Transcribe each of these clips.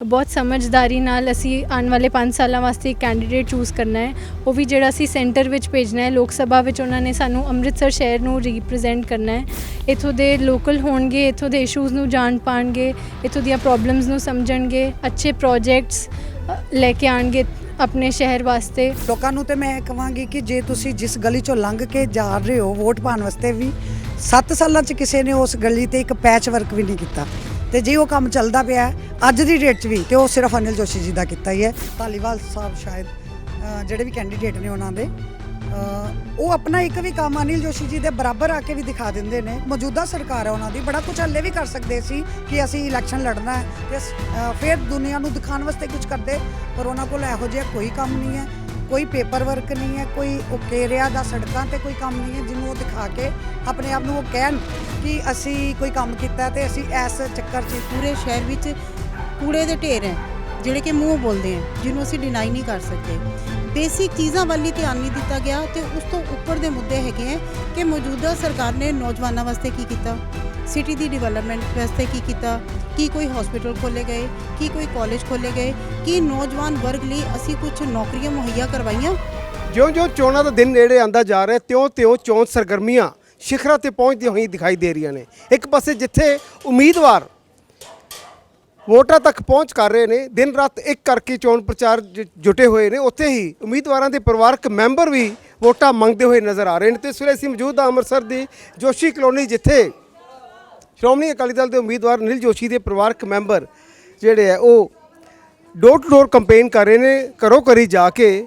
ਬਹੁਤ ਸਮਝਦਾਰੀ ਨਾਲ ਅਸੀਂ ਆਉਣ ਵਾਲੇ 5 ਸਾਲਾਂ ਵਾਸਤੇ ਇੱਕ ਕੈਂਡੀਡੇਟ ਚੂਜ਼ ਕਰਨਾ ਹੈ। ਉਹ ਵੀ ਜਿਹੜਾ ਅਸੀਂ ਸੈਂਟਰ ਵਿੱਚ ਭੇਜਣਾ ਹੈ, ਲੋਕ ਸਭਾ ਵਿੱਚ ਉਹਨਾਂ ਨੇ ਸਾਨੂੰ ਅੰਮ੍ਰਿਤਸਰ ਸ਼ਹਿਰ ਨੂੰ ਰਿਪਰੈਜ਼ੈਂਟ ਕਰਨਾ ਹੈ। ਇੱਥੋਂ ਦੇ ਲੋਕਲ ਹੋਣਗੇ, ਇੱਥੋਂ ਦੇ ਇਸ਼ੂਜ਼ ਨੂੰ ਜਾਣ ਪਾਣਗੇ, ਇੱਥੋਂ ਦੀਆਂ ਪ੍ਰੋਬਲਮਸ ਨੂੰ ਸਮਝਣਗੇ, ਅੱਛੇ ਪ੍ਰੋਜੈਕਟਸ ਲੈ ਕੇ ਆਣਗੇ ਆਪਣੇ ਸ਼ਹਿਰ ਵਾਸਤੇ। ਲੋਕਾਂ ਨੂੰ ਤੇ ਮੈਂ ਇਹ ਕਹਾਂਗੀ ਕਿ ਜੇ ਤੁਸੀਂ ਜਿਸ ਗਲੀ ਚੋਂ ਲੰਘ ਕੇ ਜਾ ਰਹੇ ਹੋ ਵੋਟ ਪਾਉਣ ਵਾਸਤੇ ਵੀ 7 ਸਾਲਾਂ 'ਚ ਕਿਸੇ ਨੇ ਉਸ ਗਲੀ ਤੇ ਇੱਕ ਪੈਚ ਵਰਕ ਵੀ ਨਹੀਂ ਕੀਤਾ। ਤੇ ਜੇ ਉਹ ਕੰਮ ਚੱਲਦਾ ਪਿਆ ਅੱਜ ਦੀ ਡੇਟ 'ਚ ਵੀ, ਤੇ ਉਹ ਸਿਰਫ ਅਨਿਲ ਜੋਸ਼ੀ ਜੀ ਦਾ ਕੀਤਾ ਹੀ ਹੈ। ਧਾਲੀਵਾਲ ਸਾਹਿਬ ਸ਼ਾਇਦ ਜਿਹੜੇ ਵੀ ਕੈਂਡੀਡੇਟ ਨੇ ਉਹਨਾਂ ਦੇ ਉਹ ਆਪਣਾ ਇੱਕ ਵੀ ਕੰਮ ਅਨਿਲ ਜੋਸ਼ੀ ਜੀ ਦੇ ਬਰਾਬਰ ਆ ਕੇ ਵੀ ਦਿਖਾ ਦਿੰਦੇ ਨੇ। ਮੌਜੂਦਾ ਸਰਕਾਰ ਹੈ ਉਹਨਾਂ ਦੀ, ਬੜਾ ਕੁਝ ਹੱਲੇ ਵੀ ਕਰ ਸਕਦੇ ਸੀ ਕਿ ਅਸੀਂ ਇਲੈਕਸ਼ਨ ਲੜਨਾ ਹੈ। ਤੇ ਫਿਰ ਦੁਨੀਆ ਨੂੰ ਦਿਖਾਉਣ ਵਾਸਤੇ ਕੁਝ ਕਰਦੇ, ਪਰ ਉਹਨਾਂ ਕੋਲ ਇਹੋ ਜਿਹਾ ਕੋਈ ਕੰਮ ਨਹੀਂ ਹੈ। ਕੋਈ ਪੇਪਰ ਵਰਕ ਨਹੀਂ ਹੈ, ਕੋਈ ਉਕੇਰਿਆ ਦਾ ਸੜਕਾਂ ਤੇ ਕੋਈ ਕੰਮ ਨਹੀਂ ਹੈ, ਜਿਹਨੂੰ ਉਹ ਦਿਖਾ ਕੇ ਆਪਣੇ ਆਪ ਨੂੰ ਉਹ ਕਹਿਣ ਕਿ ਅਸੀਂ ਕੋਈ ਕੰਮ ਕੀਤਾ ਤੇ ਅਸੀਂ ਇਸ ਚੱਕਰ 'ਚ ਪੂਰੇ ਸ਼ਹਿਰ ਵਿੱਚ ਕੂੜੇ ਦੇ ਢੇਰ ਹੈ, ਜਿਹੜੇ ਕਿ ਮੂੰਹ ਬੋਲਦੇ ਹੈ, ਜਿਹਨੂੰ ਅਸੀਂ ਡਿਨਾਈ ਨਹੀਂ ਕਰ ਸਕਦੇ। ਬੇਸਿਕ ਚੀਜ਼ਾਂ ਵੱਲ ਹੀ ਧਿਆਨ ਨਹੀਂ ਦਿੱਤਾ ਗਿਆ ਤੇ ਉਸ ਤੋਂ ਉੱਪਰ ਦੇ ਮੁੱਦੇ ਹੈਗੇ ਹੈ ਕਿ ਮੌਜੂਦਾ ਸਰਕਾਰ ਨੇ ਨੌਜਵਾਨਾਂ ਵਾਸਤੇ ਕੀ ਕੀਤਾ? ਸਿਟੀ ਦੀ ਡਿਵੈਲਪਮੈਂਟ ਵਾਸਤੇ ਕੀ ਕੀਤਾ? ਕੀ ਕੋਈ ਹਸਪੀਟਲ ਖੋਲੇ ਗਏ? ਕੀ ਕੋਈ ਕਾਲਜ ਖੋਲੇ ਗਏ? ਕੀ ਨੌਜਵਾਨ ਵਰਗ ਲਈ ਅਸੀਂ ਕੁਝ ਨੌਕਰੀਆਂ ਮੁਹੱਈਆ ਕਰਵਾਈਆਂ? ਜਿਉਂ-ਜਿਉਂ ਚੋਣਾਂ ਦਾ ਦਿਨ ਨੇੜੇ ਆਂਦਾ ਜਾ ਰਿਹਾ, ਤਿਉਂ-ਤਿਉਂ ਚੋਣ ਸਰਗਰਮੀਆਂ ਸਿਖਰਾਂ ਤੇ ਪਹੁੰਚਦੀਆਂ ਹੋਈਆਂ ਦਿਖਾਈ ਦੇ ਰਹੀਆਂ ਨੇ। ਇੱਕ ਪਾਸੇ ਜਿੱਥੇ ਉਮੀਦਵਾਰ ਵੋਟਾਂ ਤੱਕ ਪਹੁੰਚ ਕਰ ਰਹੇ ਨੇ, ਦਿਨ ਰਾਤ ਇੱਕ ਕਰਕੇ ਚੋਣ ਪ੍ਰਚਾਰ ਜ- ਜੁਟੇ ਹੋਏ ਨੇ, ਉੱਥੇ ਹੀ ਉਮੀਦਵਾਰਾਂ ਦੇ ਪਰਿਵਾਰਕ ਮੈਂਬਰ ਵੀ ਵੋਟਾਂ ਮੰਗਦੇ ਹੋਏ ਨਜ਼ਰ ਆ ਰਹੇ ਨੇ। ਤੇ ਇਸ ਵੇਲੇ ਅਸੀਂ ਮੌਜੂਦ ਹਾਂ ਅੰਮ੍ਰਿਤਸਰ ਦੀ ਜੋਸ਼ੀ ਕਲੋਨੀ, ਜਿੱਥੇ ਸ਼੍ਰੋਮਣੀ ਅਕਾਲੀ ਦਲ ਦੇ ਉਮੀਦਵਾਰ ਨਿਲ ਜੋਸ਼ੀ ਦੇ ਪਰਿਵਾਰਕ ਮੈਂਬਰ ਜਿਹੜੇ ਆ, ਉਹ ਡੋਰ ਟੂ ਡੋਰ ਕੰਪੇਨ ਕਰ ਰਹੇ ਨੇ, ਘਰੋਂ ਘਰੀ ਜਾ ਕੇ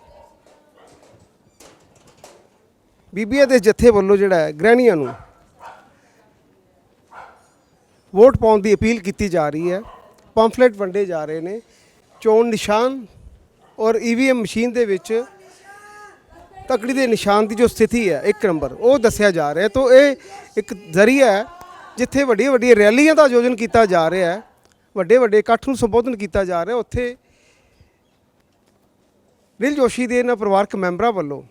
ਬੀਬੀਆਂ ਦੇ ਜਥੇ ਵੱਲੋਂ ਜਿਹੜਾ ਹੈ, ਗ੍ਰਹਿਣੀਆਂ ਨੂੰ ਵੋਟ ਪਾਉਣ ਦੀ ਅਪੀਲ ਕੀਤੀ ਜਾ ਰਹੀ ਹੈ। ਪੰਫਲੇਟ ਵੰਡੇ ਜਾ ਰਹੇ ਨੇ। ਚੋਣ ਨਿਸ਼ਾਨ ਔਰ ਈਵੀਐਮ ਮਸ਼ੀਨ ਦੇ ਵਿੱਚ ਤਕੜੀ ਦੇ ਨਿਸ਼ਾਨ ਦੀ ਜੋ ਸਥਿਤੀ ਹੈ, ਇੱਕ ਨੰਬਰ, ਉਹ ਦੱਸਿਆ ਜਾ ਰਿਹਾ ਤਾਂ ਇਹ ਇੱਕ ਜ਼ਰੀਆ ਹੈ ਜਿੱਥੇ ਵੱਡੀਆਂ ਵੱਡੀਆਂ ਰੈਲੀਆਂ ਦਾ ਆਯੋਜਨ ਕੀਤਾ ਜਾ ਰਿਹਾ ਹੈ, ਵੱਡੇ ਵੱਡੇ ਇਕੱਠ ਨੂੰ ਸੰਬੋਧਨ ਕੀਤਾ ਜਾ ਰਿਹਾ, ਉੱਥੇ ਨੀਲ ਜੋਸ਼ੀ ਦੇ ਇਹਨਾਂ ਪਰਿਵਾਰਕ ਮੈਂਬਰਾਂ ਵੱਲੋਂ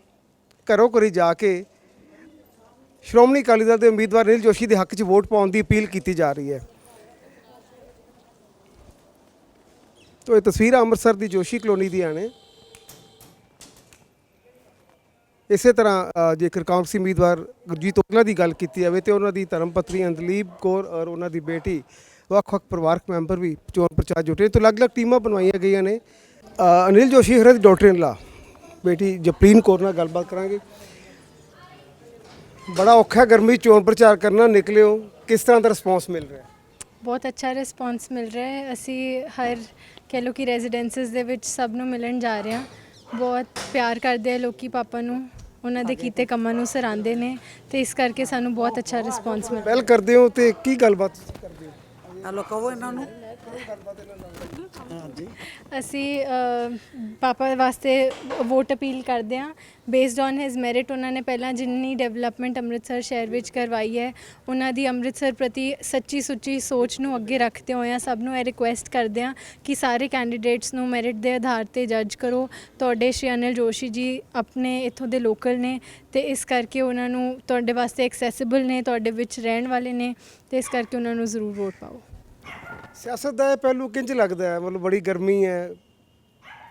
ਘਰੋਂ ਘਰੀ ਜਾ ਕੇ ਸ਼੍ਰੋਮਣੀ ਅਕਾਲੀ ਦਲ ਦੇ ਉਮੀਦਵਾਰ ਨੀਲ ਜੋਸ਼ੀ ਦੇ ਹੱਕ 'ਚ ਵੋਟ ਪਾਉਣ ਦੀ ਅਪੀਲ ਕੀਤੀ ਜਾ ਰਹੀ ਹੈ। ਤੋ ਇਹ ਤਸਵੀਰਾਂ ਅੰਮ੍ਰਿਤਸਰ ਦੀ ਜੋਸ਼ੀ ਕਲੋਨੀ ਦੀਆਂ ਨੇ। ਇਸੇ ਤਰ੍ਹਾਂ ਜੇਕਰ ਕਾਂਗਰਸੀ ਉਮੀਦਵਾਰ ਗੁਰਜੀਤ ਓਕਲਾ ਦੀ ਗੱਲ ਕੀਤੀ ਜਾਵੇ ਤੇ ਉਹਨਾਂ ਦੀ ਧਰਮ ਪਤਨੀ ਅੰਦਲੀਪ ਕੌਰ ਔਰ ਉਹਨਾਂ ਦੀ ਬੇਟੀ ਵੱਖ-ਵੱਖ ਪਰਿਵਾਰਕ ਮੈਂਬਰ ਵੀ ਚੋਣ ਪ੍ਰਚਾਰ ਜੁਟੇ ਤੋਂ ਅਲੱਗ-ਅਲੱਗ ਟੀਮਾਂ ਬਣਵਾਈਆਂ ਗਈਆਂ ਨੇ। ਅਨਿਲ ਜੋਸ਼ੀ ਹਰਦ, ਡਾਕਟਰ ਲਾ ਬੇਟੀ ਜਪਰੀਨ ਕੌਰ ਨਾਲ ਗੱਲਬਾਤ ਕਰਾਂਗੇ। ਬੜਾ ਔਖਾ ਗਰਮੀ ਚੋਣ ਪ੍ਰਚਾਰ ਕਰਨਾ, ਨਿਕਲਿਓ। ਕਿਸ ਤਰ੍ਹਾਂ ਦਾ ਰਿਸਪੌਂਸ ਮਿਲ ਰਿਹਾ? ਬਹੁਤ ਅੱਛਾ ਰਿਸਪੌਂਸ ਮਿਲ ਰਿਹਾ ਹੈ। ਅਸੀਂ ਹਰ ਕਹਿ ਲਓ ਕਿ ਰੈਜ਼ੀਡੈਂਸਸ ਦੇ ਵਿੱਚ ਸਭ ਨੂੰ ਮਿਲਣ ਜਾ ਰਹੇ ਹਾਂ। ਬਹੁਤ ਪਿਆਰ ਕਰਦੇ ਆ ਲੋਕੀ ਪਾਪਾ ਨੂੰ। ਉਹਨਾਂ ਦੇ ਕੀਤੇ ਕੰਮਾਂ ਨੂੰ ਸਰਾਂਦੇ ਨੇ ਤੇ ਇਸ ਕਰਕੇ ਸਾਨੂੰ ਬਹੁਤ ਅੱਛਾ ਰਿਸਪੌਂਸ ਮਿਲ ਪਹਿਲ ਕਰਦੇ ਹੋ ਤੇ ਕੀ ਗੱਲਬਾਤ ਕਰਦੇ ਹੋ ਹਲੋ ਕਹੋ ਇਹਨਾਂ ਨੂੰ। ਅਸੀਂ ਅ, ਪਾਪਾ ਵਾਸਤੇ ਵੋਟ ਅਪੀਲ ਕਰਦੇ ਹਾਂ। ਬੇਸਡ ਔਨ ਹਿਸ ਮੈਰਿਟ ਉਹਨਾਂ ਨੇ ਪਹਿਲਾਂ ਜਿੰਨੀ ਡਿਵੈਲਪਮੈਂਟ ਅੰਮ੍ਰਿਤਸਰ ਸ਼ਹਿਰ ਵਿੱਚ ਕਰਵਾਈ ਹੈ ਉਹਨਾਂ ਦੀ ਅੰਮ੍ਰਿਤਸਰ ਪ੍ਰਤੀ ਸੱਚੀ ਸੁੱਚੀ ਸੋਚ ਨੂੰ ਅੱਗੇ ਰੱਖਦੇ ਹੋਏ ਸਭ ਨੂੰ ਇਹ ਰਿਕੁਐਸਟ ਕਰਦੇ ਹਾਂ ਕਿ ਸਾਰੇ ਕੈਂਡੀਡੇਟਸ ਨੂੰ ਮੈਰਿਟ ਦੇ ਆਧਾਰ ਤੇ ਜੱਜ ਕਰੋ। ਤੁਹਾਡੇ ਸ਼੍ਰੀ ਅਨਿਲ ਜੋਸ਼ੀ ਜੀ ਆਪਣੇ ਇੱਥੋਂ ਦੇ ਲੋਕਲ ਨੇ ਤੇ ਇਸ ਕਰਕੇ ਉਹਨਾਂ ਨੂੰ ਤੁਹਾਡੇ ਵਾਸਤੇ ਐਕਸੈਸਿਬਲ ਨੇ ਤੁਹਾਡੇ ਵਿੱਚ ਰਹਿਣ ਵਾਲੇ ਨੇ ਤੇ ਇਸ ਕਰਕੇ ਉਹਨਾਂ ਨੂੰ ਜ਼ਰੂਰ ਵੋਟ ਪਾਓ। ਸਿਆਸਤ ਦਾ ਇਹ ਪਹਿਲੂ ਕਿੰਜ ਲੱਗਦਾ ਹੈ? ਮਤਲਬ ਬੜੀ ਗਰਮੀ ਹੈ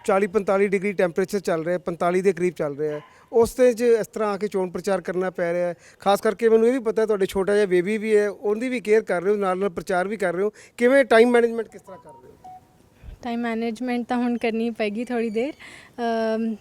40 45 ਡਿਗਰੀ ਟੈਂਪਰੇਚਰ ਚੱਲ ਰਿਹਾ ਹੈ 45 ਦੇ ਕਰੀਬ ਚੱਲ ਰਿਹਾ ਉਸ ਤੇ ਚ ਇਸ ਤਰ੍ਹਾਂ ਆ ਕੇ ਚੋਣ ਪ੍ਰਚਾਰ ਕਰਨਾ ਪੈ ਰਿਹਾ ਖਾਸ ਕਰਕੇ ਮੈਨੂੰ ਇਹ ਵੀ ਪਤਾ ਤੁਹਾਡੇ ਛੋਟਾ ਜਿਹਾ ਬੇਬੀ ਵੀ ਹੈ, ਉਹਦੀ ਵੀ ਕੇਅਰ ਕਰ ਰਹੇ ਹੋ ਨਾਲ ਨਾਲ ਪ੍ਰਚਾਰ ਵੀ ਕਰ ਰਹੇ ਹੋ। ਕਿਵੇਂ ਟਾਈਮ ਮੈਨੇਜਮੈਂਟ ਕਿਸ ਤਰ੍ਹਾਂ ਕਰ ਰਹੇ ਹੋ? ਟਾਈਮ ਮੈਨੇਜਮੈਂਟ ਤਾਂ ਹੁਣ ਕਰਨੀ ਪੈਗੀ ਥੋੜੀ ਦੇਰ।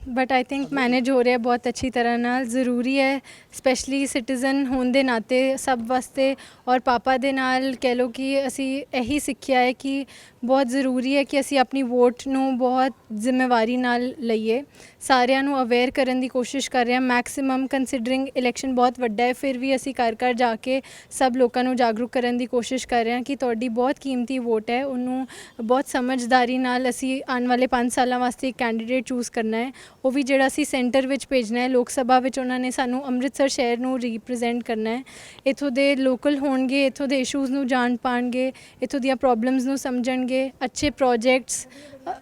ਬਟ ਆਈ ਥਿੰਕ ਮੈਨੇਜ ਹੋ ਰਿਹਾ ਬਹੁਤ ਅੱਛੀ ਤਰ੍ਹਾਂ ਨਾਲ। ਜ਼ਰੂਰੀ ਹੈ ਸਪੈਸ਼ਲੀ ਸਿਟੀਜ਼ਨ ਹੋਣ ਦੇ ਨਾਤੇ ਸਭ ਵਾਸਤੇ ਔਰ ਪਾਪਾ ਦੇ ਨਾਲ ਕਹਿ ਲਓ ਕਿ ਅਸੀਂ ਇਹੀ ਸਿੱਖਿਆ ਹੈ ਕਿ ਬਹੁਤ ਜ਼ਰੂਰੀ ਹੈ ਕਿ ਅਸੀਂ ਆਪਣੀ ਵੋਟ ਨੂੰ ਬਹੁਤ ਜ਼ਿੰਮੇਵਾਰੀ ਨਾਲ ਲਈਏ। ਸਾਰਿਆਂ ਨੂੰ ਅਵੇਅਰ ਕਰਨ ਦੀ ਕੋਸ਼ਿਸ਼ ਕਰ ਰਹੇ। ਹਾਂ ਮੈਕਸਿਮਮ ਕੰਸੀਡਰਿੰਗ ਇਲੈਕਸ਼ਨ ਬਹੁਤ ਵੱਡਾ ਹੈ, ਫਿਰ ਵੀ ਅਸੀਂ ਘਰ ਘਰ ਜਾ ਕੇ ਸਭ ਲੋਕਾਂ ਨੂੰ ਜਾਗਰੂਕ ਕਰਨ ਦੀ ਕੋਸ਼ਿਸ਼ ਕਰ ਰਹੇ ਹਾਂ ਕਿ ਤੁਹਾਡੀ ਬਹੁਤ ਕੀਮਤੀ ਵੋਟ ਹੈ। ਉਹਨੂੰ ਬਹੁਤ ਸਮਝਦਾਰੀ ਨਾਲ ਅਸੀਂ ਆਉਣ ਵਾਲੇ 5 ਸਾਲਾਂ ਵਾਸਤੇ ਇੱਕ ਕੈਂਡੀਡੇਟ ਚੂਜ਼ ਕਰਨਾ ਹੈ। ਉਹ ਵੀ ਜਿਹੜਾ ਅਸੀਂ ਸੈਂਟਰ ਵਿੱਚ ਭੇਜਣਾ ਹੈ, ਲੋਕ ਸਭਾ ਵਿੱਚ ਉਹਨਾਂ ਨੇ ਸਾਨੂੰ ਅੰਮ੍ਰਿਤਸਰ ਸ਼ਹਿਰ ਨੂੰ ਰਿਪਰੈਜ਼ੈਂਟ ਕਰਨਾ ਹੈ। ਇੱਥੋਂ ਦੇ ਲੋਕਲ ਹੋਣਗੇ, ਇੱਥੋਂ ਦੇ ਇਸ਼ੂਜ਼ ਨੂੰ ਜਾਣ ਪਾਣਗੇ, ਇੱਥੋਂ ਦੀਆਂ ਪ੍ਰੋਬਲਮਸ ਨੂੰ ਸਮਝਣਗੇ, ਅੱਛੇ ਪ੍ਰੋਜੈਕਟਸ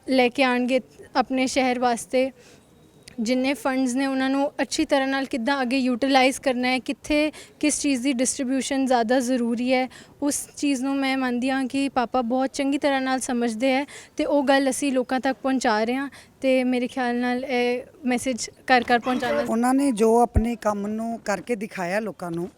ਲੈ ਕੇ ਆਣਗੇ ਆਪਣੇ ਸ਼ਹਿਰ ਵਾਸਤੇ। ਜਿੰਨੇ ਫੰਡਸ ਨੇ ਉਹਨਾਂ ਨੂੰ ਅੱਛੀ ਤਰ੍ਹਾਂ ਨਾਲ ਕਿੱਦਾਂ ਅੱਗੇ ਯੂਟਿਲਾਈਜ਼ ਕਰਨਾ ਹੈ, ਕਿੱਥੇ, ਕਿਸ ਚੀਜ਼ ਦੀ ਡਿਸਟ੍ਰੀਬਿਊਸ਼ਨ ਜ਼ਿਆਦਾ ਜ਼ਰੂਰੀ ਹੈ, ਉਸ ਚੀਜ਼ ਨੂੰ ਮੈਂ ਮੰਨਦੀ ਹਾਂ ਕਿ ਪਾਪਾ ਬਹੁਤ ਚੰਗੀ ਤਰ੍ਹਾਂ ਨਾਲ ਸਮਝਦੇ ਹੈ ਤੇ ਉਹ ਗੱਲ ਅਸੀਂ ਲੋਕਾਂ ਤੱਕ ਪਹੁੰਚਾ ਰਹੇ ਹਾਂ ਤੇ ਮੇਰੇ ਖਿਆਲ ਨਾਲ ਇਹ ਮੈਸੇਜ ਘਰ ਘਰ ਪਹੁੰਚਾਉਣਾ ਉਹਨਾਂ ਨੇ ਜੋ ਆਪਣੇ ਕੰਮ ਨੂੰ ਕਰਕੇ ਦਿਖਾਇਆ ਲੋਕਾਂ ਨੂੰ,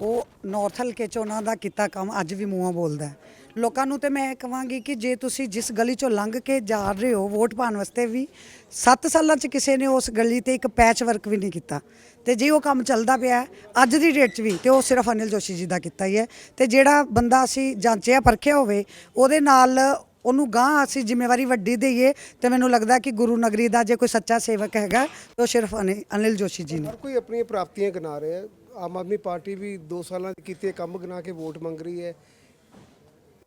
ਉਹ ਨਾਰਥ ਹਲਕੇ 'ਚ ਉਹਨਾਂ ਦਾ ਕੀਤਾ ਕੰਮ, ਅੱਜ ਵੀ ਮੂੰਹਾਂ ਬੋਲਦਾ ਹੈ। ਲੋਕਾਂ ਨੂੰ ਤੇ ਮੈਂ ਕਹਾਂਗੀ ਕਿ ਜੇ ਤੁਸੀਂ ਜਿਸ ਗਲੀ 'ਚੋਂ ਲੰਘ ਕੇ ਜਾ ਰਹੇ ਹੋ ਵੋਟ ਪਾਉਣ ਵਾਸਤੇ ਵੀ 7 ਸਾਲਾਂ 'ਚ ਕਿਸੇ ਨੇ ਉਸ ਗਲੀ ਤੇ ਇੱਕ ਪੈਚ ਵਰਕ ਵੀ ਨਹੀਂ ਕੀਤਾ। ਤੇ ਜੇ ਉਹ ਕੰਮ ਚੱਲਦਾ ਪਿਆ ਅੱਜ ਦੀ ਡੇਟ 'ਚ ਵੀ, ਤੇ ਉਹ ਸਿਰਫ ਅਨਿਲ ਜੋਸ਼ੀ ਜੀ ਦਾ ਕੀਤਾ ਹੀ ਹੈ। ਤੇ ਜਿਹੜਾ ਬੰਦਾ ਅਸੀਂ ਜਾਂਚਿਆ, ਪਰਖਿਆ ਹੋਵੇ, ਉਹਦੇ ਨਾਲ ਉਹਨੂੰ ਗਾਂ ਅਸੀਂ ਜ਼ਿੰਮੇਵਾਰੀ ਵੱਡੀ ਦੇਈਏ, ਤੇ ਮੈਨੂੰ ਲੱਗਦਾ ਕਿ ਗੁਰੂ ਨਗਰੀ ਦਾ ਜੇ ਕੋਈ ਸੱਚਾ ਸੇਵਕ ਹੈਗਾ, ਤਾਂ ਉਹ ਸਿਰਫ ਅਨਿ- ਅਨਿਲ ਜੋਸ਼ੀ ਜੀ ਨੇ। ਹਰ ਕੋਈ ਆਪਣੀਆਂ ਪ੍ਰਾਪਤੀਆਂ ਗਿਣਾ ਰਿਹਾ ਆਮ ਆਦਮੀ ਪਾਰਟੀ ਵੀ 2 ਸਾਲਾਂ 'ਚ ਕੀਤੇ ਕੰਮ ਗਿਣਾ ਕੇ ਵੋਟ ਮੰਗ ਰਹੀ ਹੈ।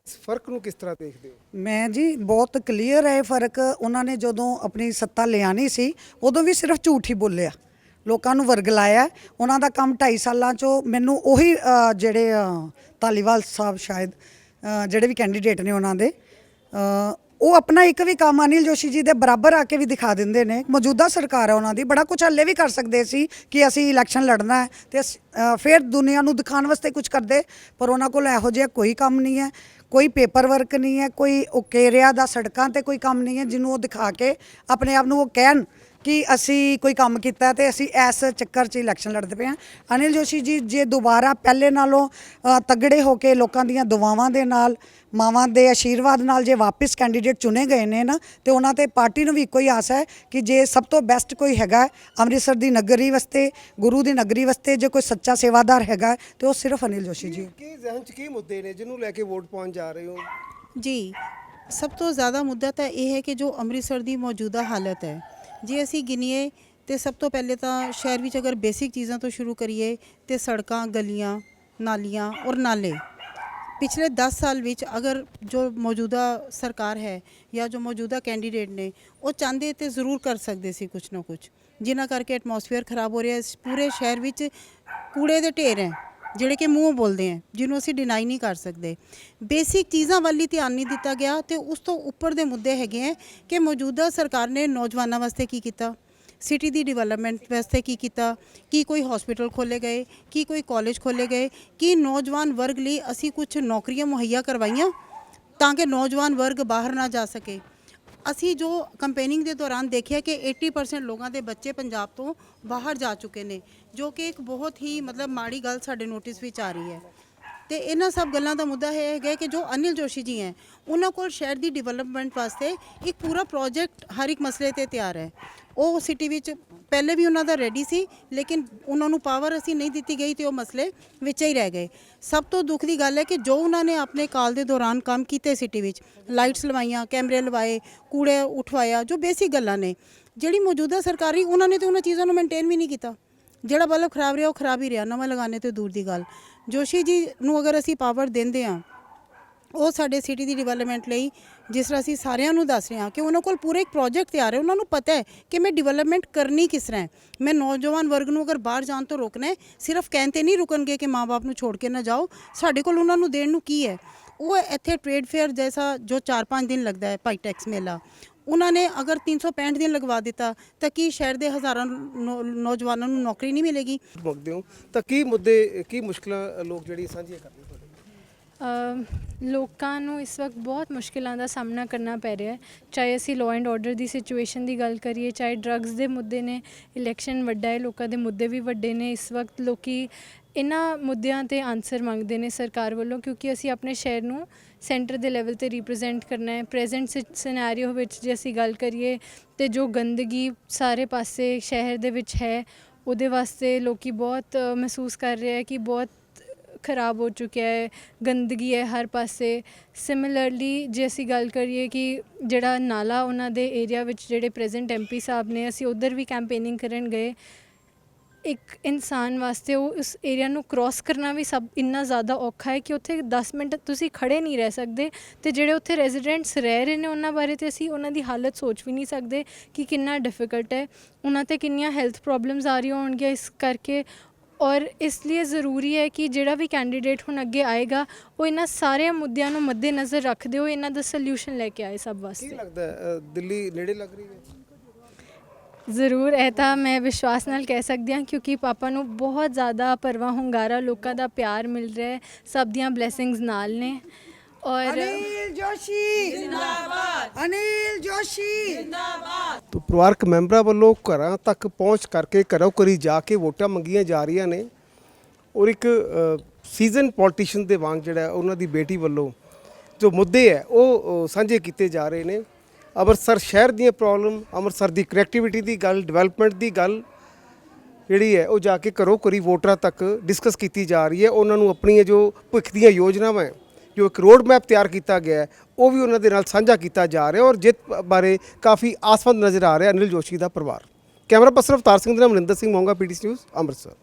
ਇਸ ਫ਼ਰਕ ਨੂੰ ਕਿਸ ਤਰ੍ਹਾਂ ਦੇਖਦੇ ਹੋ? ਮੈਂ ਜੀ ਬਹੁਤ ਕਲੀਅਰ ਹੈ ਇਹ ਫ਼ਰਕ। ਉਹਨਾਂ ਨੇ ਜਦੋਂ ਆਪਣੀ ਸੱਤਾ ਲਿਆਣੀ ਸੀ ਉਦੋਂ ਵੀ ਸਿਰਫ ਝੂਠ ਹੀ ਬੋਲਿਆ। ਲੋਕਾਂ ਨੂੰ ਵਰਗਲਾਇਆ ਉਹਨਾਂ ਦਾ ਕੰਮ 2.5 ਸਾਲਾਂ ਚੋਂ ਮੈਨੂੰ ਉਹੀ ਅ, ਜਿਹੜੇ ਅ, ਧਾਲੀਵਾਲ ਸਾਹਿਬ ਸ਼ਾਇਦ ਅ, ਜਿਹੜੇ ਵੀ ਕੈਂਡੀਡੇਟ ਨੇ ਉਹਨਾਂ ਦੇ ਅ, ਉਹ ਆਪਣਾ ਇੱਕ ਵੀ ਕੰਮ ਅਨਿਲ ਜੋਸ਼ੀ ਜੀ ਦੇ ਬਰਾਬਰ ਆ ਕੇ ਵੀ ਦਿਖਾ ਦਿੰਦੇ ਨੇ। ਮੌਜੂਦਾ ਸਰਕਾਰ ਹੈ ਉਹਨਾਂ ਦੀ। ਬੜਾ ਕੁਝ ਹੱਲੇ ਵੀ ਕਰ ਸਕਦੇ ਸੀ ਕਿ ਅਸੀਂ ਇਲੈਕਸ਼ਨ ਲੜਨਾ ਹੈ ਤੇ ਅਸ- ਫਿਰ ਦੁਨੀਆ ਨੂੰ ਦਿਖਾਉਣ ਵਾਸਤੇ ਕੁਝ ਕਰਦੇ। ਪਰ ਉਹਨਾਂ ਕੋਲ ਇਹੋ ਜਿਹਾ ਕੋਈ ਕੰਮ ਨਹੀਂ ਹੈ। ਕੋਈ ਪੇਪਰ ਵਰਕ ਨਹੀਂ ਹੈ। ਕੋਈ ਉਕੇਰਿਆ ਦਾ ਸੜਕਾਂ ਤੇ ਕੋਈ ਕੰਮ ਨਹੀਂ ਹੈ, ਜਿਹਨੂੰ ਉਹ ਦਿਖਾ ਕੇ ਆਪਣੇ ਆਪ ਨੂੰ ਉਹ ਕਹਿਣ ਕਿ ਅਸੀਂ ਕੋਈ ਕੰਮ ਕੀਤਾ ਤੇ ਅਸੀਂ ਇਸ ਚੱਕਰ 'ਚ ਇਲੈਕਸ਼ਨ ਲੜਦੇ ਪਏ ਹਾਂ ਅਨਿਲ ਜੋਸ਼ੀ ਜੀ ਜੇ ਦੁਬਾਰਾ ਪਹਿਲੇ ਨਾਲੋਂ ਅ, ਤਗੜੇ ਹੋ ਕੇ ਲੋਕਾਂ ਦੀਆਂ ਦੁਆਵਾਂ ਦੇ ਨਾਲ ਮਾਵਾਂ ਦੇ ਆਸ਼ੀਰਵਾਦ ਨਾਲ ਜੇ ਵਾਪਸ ਕੈਂਡੀਡੇਟ ਚੁਣੇ ਗਏ ਨੇ ਨਾ ਤੇ ਉਹਨਾਂ ਤੇ ਪਾਰਟੀ ਨੂੰ ਵੀ ਇੱਕੋ ਹੀ ਆਸ ਹੈ ਕਿ ਜੇ ਸਭ ਤੋਂ ਬੈਸਟ ਕੋਈ ਹੈਗਾ ਹੈ, ਅੰਮ੍ਰਿਤਸਰ ਦੀ ਨਗਰੀ ਵਾਸਤੇ ਗੁਰੂ ਦੀ ਨਗਰੀ ਵਾਸਤੇ ਜੇ ਕੋਈ ਸੱਚਾ ਸੇਵਾਦਾਰ ਹੈਗਾ ਹੈ, ਤੇ ਉਹ ਸਿਰਫ ਅਨਿਲ ਜੋਸ਼ੀ ਜੀ ਹੈ। ਕੀ ਜ਼ਿਹਨ 'ਚ ਕੀ ਮੁੱਦੇ ਨੇ ਜਿਹਨੂੰ ਲੈ ਕੇ ਵੋਟ ਪਾਉਣ ਜਾ ਰਹੇ ਹੋ ਜੀ ਸਭ ਤੋਂ ਜ਼ਿਆਦਾ ਮੁੱਦਾ ਤਾਂ ਇਹ ਹੈ ਕਿ ਜੋ ਅੰਮ੍ਰਿਤਸਰ ਦੀ ਮੌਜੂਦਾ ਹਾਲਤ ਹੈ ਜੇ ਅਸੀਂ ਗਿਨੀਏ ਤੇ ਸਭ ਤੋਂ ਪਹਿਲੇ ਤਾਂ ਸ਼ਹਿਰ ਵਿੱਚ ਅਗਰ ਬੇਸਿਕ ਚੀਜ਼ਾਂ ਤੋਂ ਸ਼ੁਰੂ ਕਰੀਏ ਤੇ ਸੜਕਾਂ, ਗਲੀਆਂ, ਨਾਲੀਆਂ ਔਰ ਨਾਲੇ। ਪਿਛਲੇ 10 ਸਾਲ ਵਿੱਚ ਅਗਰ ਜੋ ਮੌਜੂਦਾ ਸਰਕਾਰ ਹੈ ਜਾਂ ਜੋ ਮੌਜੂਦਾ ਕੈਂਡੀਡੇਟ ਨੇ, ਉਹ ਚਾਹੁੰਦੇ ਤੇ ਜ਼ਰੂਰ ਕਰ ਸਕਦੇ ਸੀ ਕੁਝ ਨਾ ਕੁਝ ਜਿਨ੍ਹਾਂ ਕਰਕੇ ਐਟਮੋਸਫੇਅਰ ਖਰਾਬ ਹੋ ਰਿਹਾ ਹੈ। ਪੂਰੇ ਸ਼ਹਿਰ ਵਿੱਚ ਕੂੜੇ ਦੇ ਢੇਰ ਹੈ। ਜਿਹੜੇ ਕਿ ਮੂੰਹ ਬੋਲਦੇ ਹੈ ਜਿਹਨੂੰ ਅਸੀਂ ਡਿਨਾਈ ਨਹੀਂ ਕਰ ਸਕਦੇ। ਬੇਸਿਕ ਚੀਜ਼ਾਂ ਵੱਲ ਹੀ ਧਿਆਨ ਨਹੀਂ ਦਿੱਤਾ ਗਿਆ ਤੇ ਉਸ ਤੋਂ ਉੱਪਰ ਦੇ ਮੁੱਦੇ ਹੈਗੇ ਹੈ ਕਿ ਮੌਜੂਦਾ ਸਰਕਾਰ ਨੇ ਨੌਜਵਾਨਾਂ ਵਾਸਤੇ ਕੀ ਕੀਤਾ? ਸਿਟੀ ਦੀ ਡਿਵੈਲਪਮੈਂਟ ਵਾਸਤੇ ਕੀ ਕੀਤਾ? ਕੀ ਕੋਈ ਹਸਪੀਟਲ ਖੋਲੇ ਗਏ? ਕੀ ਕੋਈ ਕਾਲਜ ਖੋਲੇ ਗਏ? ਕੀ ਨੌਜਵਾਨ ਵਰਗ ਲਈ ਅਸੀਂ ਕੁਝ ਨੌਕਰੀਆਂ ਮੁਹੱਈਆ ਕਰਵਾਈਆਂ ਤਾਂ ਕਿ ਨੌਜਵਾਨ ਵਰਗ ਬਾਹਰ ਨਾ ਜਾ ਸਕੇ? ਅਸੀਂ ਜੋ ਕੰਪੇਨਿੰਗ ਦੇ ਦੌਰਾਨ ਦੇਖਿਆ ਕਿ 80% ਲੋਕਾਂ ਦੇ ਬੱਚੇ ਪੰਜਾਬ ਤੋਂ ਬਾਹਰ ਜਾ ਚੁੱਕੇ ਨੇ, ਜੋ ਕਿ ਇੱਕ ਬਹੁਤ ਹੀ ਮਤਲਬ ਮਾੜੀ ਗੱਲ ਸਾਡੇ ਨੋਟਿਸ ਵਿੱਚ ਆ ਰਹੀ ਹੈ। ਤੇ ਇਹਨਾਂ ਸਭ ਗੱਲਾਂ ਦਾ ਮੁੱਦਾ ਇਹ ਹੈਗਾ ਕਿ ਜੋ ਅਨਿਲ ਜੋਸ਼ੀ ਜੀ ਹੈ, ਉਹਨਾਂ ਕੋਲ ਸ਼ਹਿਰ ਦੀ ਡਿਵੈਲਪਮੈਂਟ ਵਾਸਤੇ ਇੱਕ ਪੂਰਾ ਪ੍ਰੋਜੈਕਟ ਹਰ ਇੱਕ ਮਸਲੇ ਤੇ ਤਿਆਰ ਹੈ। ਉਹ ਸਿਟੀ ਵਿੱਚ ਪਹਿਲੇ ਵੀ ਉਹਨਾਂ ਦਾ ਰੈਡੀ ਸੀ, ਲੇਕਿਨ ਉਹਨਾਂ ਨੂੰ ਪਾਵਰ ਅਸੀਂ ਨਹੀਂ ਦਿੱਤੀ ਗਈ ਤੇ ਉਹ ਮਸਲੇ ਵਿੱਚ ਹੀ ਰਹਿ ਗਏ। ਸਭ ਤੋਂ ਦੁੱਖ ਦੀ ਗੱਲ ਹੈ ਕਿ ਜੋ ਉਹਨਾਂ ਨੇ ਆਪਣੇ ਕਾਲ ਦੇ ਦੌਰਾਨ ਕੰਮ ਕੀਤੇ ਸਿਟੀ ਵਿੱਚ ਲਾਈਟਸ ਲਵਾਈਆਂ, ਕੈਮਰੇ ਲਵਾਏ, ਕੂੜੇ ਉਠਵਾਇਆ, ਜੋ ਬੇਸਿਕ ਗੱਲਾਂ ਨੇ, ਜਿਹੜੀ ਮੌਜੂਦਾ ਸਰਕਾਰੀ ਉਹਨਾਂ ਨੇ ਤੇ ਉਹਨਾਂ ਚੀਜ਼ਾਂ ਨੂੰ ਮੇਨਟੇਨ ਵੀ ਨਹੀਂ ਕੀਤਾ। ਜਿਹੜਾ ਬਲਬ ਖਰਾਬ ਰਿਹਾ, ਉਹ ਖਰਾਬ ਹੀ ਰਿਹਾ, ਨਵਾਂ ਲਗਾਉਣੇ ਤੇ ਦੂਰ ਦੀ ਗੱਲ। ਜੋਸ਼ੀ ਜੀ ਨੂੰ ਅਗਰ ਅਸੀਂ ਪਾਵਰ ਦਿੰਦੇ ਹਾਂ, ਉਹ ਸਾਡੇ ਸਿਟੀ ਦੀ ਡਿਵੈਲਪਮੈਂਟ ਲਈ ਜਿਸ ਤਰ੍ਹਾਂ ਅਸੀਂ ਸਾਰਿਆਂ ਨੂੰ ਦੱਸ ਰਹੇ ਹਾਂ ਕਿ ਉਹਨਾਂ ਕੋਲ ਪੂਰੇ ਇੱਕ ਪ੍ਰੋਜੈਕਟ ਤਿਆਰ ਹੈ, ਉਹਨਾਂ ਨੂੰ ਪਤਾ ਹੈ ਕਿ ਮੈਂ ਡਿਵੈਲਪਮੈਂਟ ਕਰਨੀ ਕਿਸ ਤਰ੍ਹਾਂ ਹੈ। ਮੈਂ ਨੌਜਵਾਨ ਵਰਗ ਨੂੰ ਅਗਰ ਬਾਹਰ ਜਾਣ ਤੋਂ ਰੋਕਣਾ ਹੈ, ਸਿਰਫ ਕਹਿਣ ਤੇ ਨਹੀਂ ਰੁਕਣਗੇ ਕਿ ਮਾਪੇ ਨੂੰ ਛੋੜ ਕੇ ਨਾ ਜਾਓ, ਸਾਡੇ ਕੋਲ ਉਹਨਾਂ ਨੂੰ ਦੇਣ ਨੂੰ ਕੀ ਹੈ? ਉਹ ਇੱਥੇ ਟ੍ਰੇਡ ਫੇਅਰ ਜੈਸਾ ਜੋ 4-5 ਦਿਨ ਲੱਗਦਾ ਹੈ, ਭਾਈ ਟੈਕਸ ਮੇਲਾ। ਉਹਨਾਂ ਨੇ ਅਗਰ 365 ਦਿਨ ਲਗਵਾ ਦਿੱਤਾ, ਤਾਂ ਕੀ ਸ਼ਹਿਰ ਦੇ ਹਜ਼ਾਰਾਂ ਨੌ- ਨੌਜਵਾਨਾਂ ਨੂੰ ਨੌਕਰੀ ਨਹੀਂ ਮਿਲੇਗੀ? ਮੰਗਦੇ ਹੋ। ਤਾਂ ਕੀ ਮੁੱਦੇ, ਕੀ ਮੁਸ਼ਕਲਾਂ ਲੋਕ ਜਿਹੜੀ ਸਾਂਝੀਆਂ ਕਰਦੇ ਲੋਕਾਂ ਨੂੰ ਇਸ ਵਕਤ ਬਹੁਤ ਮੁਸ਼ਕਿਲਾਂ ਦਾ ਸਾਹਮਣਾ ਕਰਨਾ ਪੈ ਰਿਹਾ ਹੈ। ਚਾਹੇ ਅਸੀਂ ਲਾਅ ਐਂਡ ਆਰਡਰ ਦੀ ਸਿਚੁਏਸ਼ਨ ਦੀ ਗੱਲ ਕਰੀਏ, ਚਾਹੇ ਡਰੱਗਸ ਦੇ ਮੁੱਦੇ ਨੇ ਇਲੈਕਸ਼ਨ ਵੱਡਾ ਹੈ, ਲੋਕਾਂ ਦੇ ਮੁੱਦੇ ਵੀ ਵੱਡੇ ਨੇ। ਇਸ ਵਕਤ ਲੋਕੀ ਇਹਨਾਂ ਮੁੱਦਿਆਂ ਤੇ ਆਨਸਰ ਮੰਗਦੇ ਨੇ ਸਰਕਾਰ ਵੱਲੋਂ, ਕਿਉਂਕਿ ਅਸੀਂ ਆਪਣੇ ਸ਼ਹਿਰ ਨੂੰ ਸੈਂਟਰ ਦੇ ਲੈਵਲ ਤੇ ਰਿਪਰੈਜ਼ੈਂਟ ਕਰਨਾ ਹੈ। ਪ੍ਰੈਜ਼ੈਂਟ ਸਿਨੈਰੀਓ ਵਿੱਚ ਜੇ ਅਸੀਂ ਗੱਲ ਕਰੀਏ ਤੇ ਜੋ ਗੰਦਗੀ ਸਾਰੇ ਪਾਸੇ ਸ਼ਹਿਰ ਦੇ ਵਿੱਚ ਹੈ, ਉਹਦੇ ਵਾਸਤੇ ਲੋਕੀ ਬਹੁਤ ਮਹਿਸੂਸ ਕਰ ਰਹੇ ਹੈ ਕਿ ਬਹੁਤ ਖਰਾਬ ਹੋ ਚੁੱਕਿਆ ਹੈ, ਗੰਦਗੀ ਹੈ ਹਰ ਪਾਸੇ। ਸਿਮਿਲਰਲੀ ਜੇ ਅਸੀਂ ਗੱਲ ਕਰੀਏ ਕਿ ਜਿਹੜਾ ਨਾਲਾ ਉਹਨਾਂ ਦੇ ਏਰੀਆ ਵਿੱਚ ਜਿਹੜੇ ਪ੍ਰੈਜ਼ੈਂਟ ਐਮਪੀ ਸਾਹਿਬ ਨੇ, ਅਸੀਂ ਉਧਰ ਵੀ ਕੈਂਪੇਨਿੰਗ ਕਰਨ ਗਏ। ਇੱਕ ਇਨਸਾਨ ਵਾਸਤੇ ਉਹ ਉਸ ਏਰੀਆ ਨੂੰ ਕ੍ਰਾਸ ਕਰਨਾ ਵੀ ਸਭ ਇੰਨਾ ਜ਼ਿਆਦਾ ਔਖਾ ਹੈ ਕਿ ਉੱਥੇ 10 ਮਿੰਟ ਤੁਸੀਂ ਖੜੇ ਨਹੀਂ ਰਹਿ ਸਕਦੇ ਤੇ ਜਿਹੜੇ ਉੱਥੇ ਰੈਜ਼ੀਡੈਂਟਸ ਰਹਿ ਰਹੇ ਨੇ ਉਹਨਾਂ ਬਾਰੇ ਤੇ ਅਸੀਂ ਉਹਨਾਂ ਦੀ ਹਾਲਤ ਸੋਚ ਵੀ ਨਹੀਂ ਸਕਦੇ ਕਿ ਕਿੰਨਾ ਡਿਫਿਕਲਟ ਹੈ। ਉਹਨਾਂ ਤੇ ਕਿੰਨੀਆਂ ਹੈਲਥ ਪ੍ਰੋਬਲਮਸ ਆ ਰਹੀਆਂ ਹੋਣਗੀਆਂ ਇਸ ਕਰਕੇ। ਔਰ ਇਸ ਲਈ ਜ਼ਰੂਰੀ ਹੈ ਕਿ ਜਿਹੜਾ ਵੀ ਕੈਂਡੀਡੇਟ ਹੁਣ ਅੱਗੇ ਆਏਗਾ ਉਹ ਇਹਨਾਂ ਸਾਰੇ ਮੁੱਦਿਆਂ ਨੂੰ ਮੱਦੇਨਜ਼ਰ ਰੱਖਦੇ ਹੋਏ ਇਹਨਾਂ ਦਾ ਸੋਲੂਸ਼ਨ ਲੈ ਕੇ ਆਏ ਸਭ ਕੀ ਵਾਸਤੇ ਲੱਗਦਾ ਹੈ, ਅ, ਦਿੱਲੀ ਨੇੜੇ ਲੱਗ ਰਹੀ ਹੈ? ਜ਼ਰੂਰ ਇਹ ਤਾਂ ਮੈਂ ਵਿਸ਼ਵਾਸ ਨਾਲ ਕਹਿ ਸਕਦੀ ਹਾਂ ਕਿਉਂਕਿ ਪਾਪਾ ਨੂੰ ਬਹੁਤ ਜ਼ਿਆਦਾ ਪਰਵਾ ਹੁੰਗਾਰਾ ਲੋਕਾਂ ਦਾ ਪਿਆਰ ਮਿਲ ਰਿਹਾ ਹੈ ਸਭ ਦੀਆਂ ਬਲੇਸਿੰਗਸ ਨਾਲ ਨੇ। ਔਰ ਅਨਿਲ ਜੋਸ਼ੀ! ਜਿੰਦਾਬਾਦ! ਅਨਿਲ ਜੋਸ਼ੀ! ਤੋ ਪਰਿਵਾਰਕ ਮੈਂਬਰਾਂ ਵੱਲੋਂ ਘਰਾਂ ਤੱਕ ਪਹੁੰਚ ਕਰਕੇ ਘਰੋਂ ਘਰੀ ਜਾ ਕੇ ਵੋਟਾਂ ਮੰਗੀਆਂ ਜਾ ਰਹੀਆਂ ਨੇ। ਔਰ ਇੱਕ ਸੀਜ਼ਨ ਪੋਲੀਟੀਸ਼ੀਅਨ ਦੇ ਵਾਂਗ ਜਿਹੜਾ ਉਹਨਾਂ ਦੀ ਬੇਟੀ ਵੱਲੋਂ ਜੋ ਮੁੱਦੇ ਹੈ, ਉਹ ਸਾਂਝੇ ਕੀਤੇ ਜਾ ਰਹੇ ਨੇ। ਅੰਮ੍ਰਿਤਸਰ ਸ਼ਹਿਰ ਦੀਆਂ ਪ੍ਰੋਬਲਮ ਅੰਮ੍ਰਿਤਸਰ ਦੀ ਕਨੈਕਟੀਵਿਟੀ ਦੀ ਗੱਲ ਡਿਵੈਲਪਮੈਂਟ ਦੀ ਗੱਲ ਜਿਹੜੀ ਹੈ, ਉਹ ਜਾ ਕੇ ਘਰੋਂ ਘਰੀ ਵੋਟਰਾਂ ਤੱਕ ਡਿਸਕਸ ਕੀਤੀ ਜਾ ਰਹੀ ਹੈ। ਉਹਨਾਂ ਨੂੰ ਆਪਣੀਆਂ ਜੋ ਭਵਿੱਖ ਦੀਆਂ ਯੋਜਨਾਵਾਂ ਹੈ ਜੋ ਇੱਕ ਰੋਡ ਮੈਪ ਤਿਆਰ ਕੀਤਾ ਗਿਆ ਹੈ, ਉਹ ਵੀ ਉਹਨਾਂ ਦੇ ਨਾਲ ਸਾਂਝਾ ਕੀਤਾ ਜਾ ਰਿਹਾ ਔਰ ਜਿੱਤ ਬਾਰੇ ਕਾਫੀ ਆਸਵੰਦ ਨਜ਼ਰ ਆ ਰਿਹਾ ਅਨਿਲ ਜੋਸ਼ੀ ਦਾ ਪਰਿਵਾਰ। ਕੈਮਰਾ ਪਰਸਨ ਅਵਤਾਰ ਸਿੰਘ ਦੇ ਨਾਲ ਮਨਿੰਦਰ ਸਿੰਘ ਮੋਂਗਾ ਪੀਟੀਸੀ ਨਿਊਜ਼, ਅੰਮ੍ਰਿਤਸਰ।